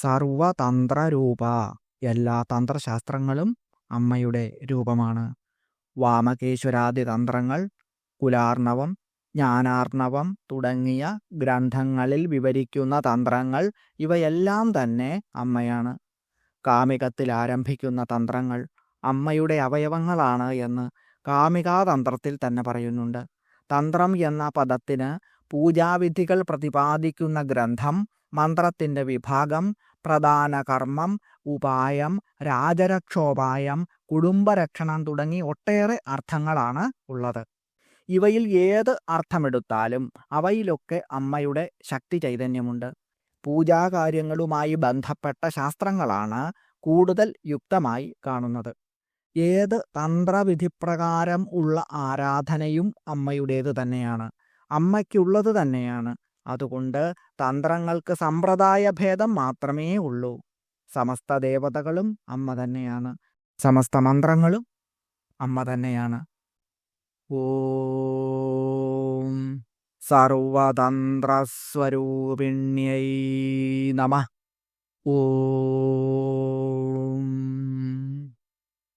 സർവതന്ത്രരൂപ എല്ലാ തന്ത്രശാസ്ത്രങ്ങളും അമ്മയുടെ രൂപമാണ്. വാമകേശ്വരാദി തന്ത്രങ്ങൾ കുലാർണവം ജ്ഞാനാർണവം തുടങ്ങിയ ഗ്രന്ഥങ്ങളിൽ വിവരിക്കുന്ന തന്ത്രങ്ങൾ ഇവയെല്ലാം തന്നെ അമ്മയാണ്. കാമികത്തിൽ ആരംഭിക്കുന്ന തന്ത്രങ്ങൾ അമ്മയുടെ അവയവങ്ങളാണ് എന്ന് കാമികാതന്ത്രത്തിൽ തന്നെ പറയുന്നുണ്ട്. തന്ത്രം എന്ന പദത്തിന് പൂജാവിധികൾ പ്രതിപാദിക്കുന്ന ഗ്രന്ഥം മന്ത്രത്തിന്റെ വിഭാഗം പ്രധാന കർമ്മം ഉപായം രാജരക്ഷോപായം കുടുംബരക്ഷണം തുടങ്ങി ഒട്ടേറെ അർത്ഥങ്ങളാണ് ഉള്ളത്. ഇവയിൽ ഏത് അർത്ഥമെടുത്താലും അവയിലൊക്കെ അമ്മയുടെ ശക്തി ചൈതന്യമുണ്ട്. പൂജാകാര്യങ്ങളുമായി ബന്ധപ്പെട്ട ശാസ്ത്രങ്ങളാണ് കൂടുതൽ യുക്തമായി കാണുന്നത്. ഏത് തന്ത്രവിധിപ്രകാരം ഉള്ള ആരാധനയും അമ്മയുടേത് തന്നെയാണ്. അമ്മയ്ക്കുള്ളത് തന്നെയാണ്. അതുകൊണ്ട് തന്ത്രങ്ങൾക്ക് സമ്പ്രദായ ഭേദം മാത്രമേ ഉള്ളൂ. സമസ്ത ദേവതകളും അമ്മ തന്നെയാണ്. സമസ്ത മന്ത്രങ്ങളും അമ്മ തന്നെയാണ്. ഓം സർവതന്ത്രസ്വരൂപിണ്യൈ നമ. ഓ